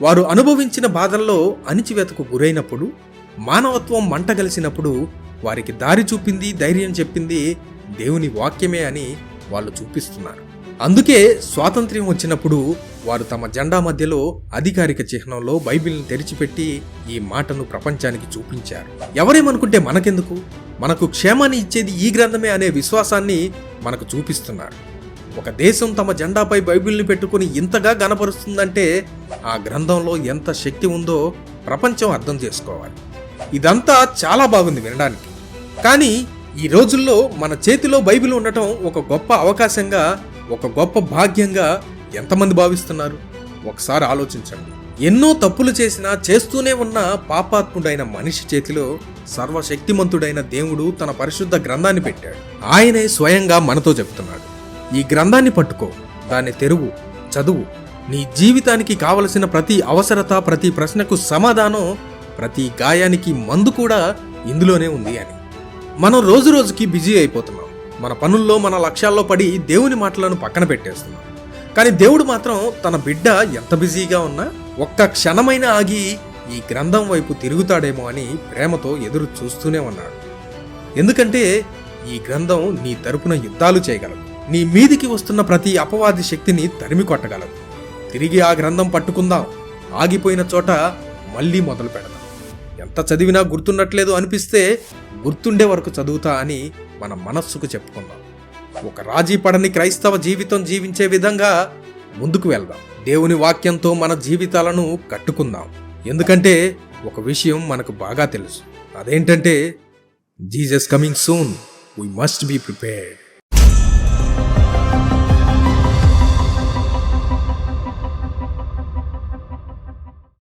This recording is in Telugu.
వారు అనుభవించిన బాధల్లో అణిచివేతకు గురైనప్పుడు మానవత్వం మంటగలిసినప్పుడు వారికి దారి చూపింది ధైర్యం చెప్పింది దేవుని వాక్యమే అని వాళ్ళు చూపిస్తున్నారు. అందుకే స్వాతంత్ర్యం వచ్చినప్పుడు వారు తమ జెండా మధ్యలో అధికారిక చిహ్నంలో బైబిల్ని తెరిచిపెట్టి ఈ మాటను ప్రపంచానికి చూపించారు. ఎవరేమనుకుంటే మనకెందుకు? మనకు క్షేమాన్ని ఇచ్చేది ఈ గ్రంథమే అనే విశ్వాసాన్ని మనకు చూపిస్తున్నారు. ఒక దేశం తమ జెండాపై బైబిల్ని పెట్టుకుని ఇంతగా గనపరుస్తుందంటే ఆ గ్రంథంలో ఎంత శక్తి ఉందో ప్రపంచం అర్థం చేసుకోవాలి. ఇదంతా చాలా బాగుంది వినడానికి. కానీ ఈ రోజుల్లో మన చేతిలో బైబిల్ ఉండటం ఒక గొప్ప అవకాశంగా ఒక గొప్ప భాగ్యంగా ఎంతమంది భావిస్తున్నారు? ఒకసారి ఆలోచించండి. ఎన్నో తప్పులు చేసినా చేస్తూనే ఉన్న పాపాత్ముడైన మనిషి చేతిలో సర్వశక్తిమంతుడైన దేవుడు తన పరిశుద్ధ గ్రంథాన్ని పెట్టాడు. ఆయనే స్వయంగా మనతో చెప్తున్నాడు. ఈ గ్రంథాన్ని పట్టుకో. దాన్ని తెరువు చదువు. నీ జీవితానికి కావలసిన ప్రతి అవసరత ప్రతి ప్రశ్నకు సమాధానం ప్రతి గాయానికి మందు కూడా ఇందులోనే ఉంది అని. మనం రోజు రోజుకి బిజీ అయిపోతున్నాం. మన పనుల్లో మన లక్ష్యాల్లో పడి దేవుని మాటలను పక్కన పెట్టేస్తున్నాం. కానీ దేవుడు మాత్రం తన బిడ్డ ఎంత బిజీగా ఉన్నా ఒక్క క్షణమైన ఆగి ఈ గ్రంథం వైపు తిరుగుతాడేమో అని ప్రేమతో ఎదురు చూస్తూనే ఉన్నాడు. ఎందుకంటే ఈ గ్రంథం నీ తరపున యుద్ధాలు చేయగలదు. నీ మీదికి వస్తున్న ప్రతి అపవాది శక్తిని తరిమి కొట్టగలదు తిరిగి ఆ గ్రంథం పట్టుకుందాం. ఆగిపోయిన చోట మళ్ళీ మొదలు పెడదాం. ఎంత చదివినా గుర్తుండట్లేదు అనిపిస్తే గుర్తుండే వరకు చదువుతా అని మన మనస్సుకు చెప్పుకుందాం. ఒక రాజీ పడని క్రైస్తవ జీవితం జీవించే విధంగా ముందుకు వెళ్దాం. దేవుని వాక్యంతో మన జీవితాలను కట్టుకుందాం. ఎందుకంటే ఒక విషయం మనకు బాగా తెలుసు. అదేంటంటే Jesus coming soon. We must be prepared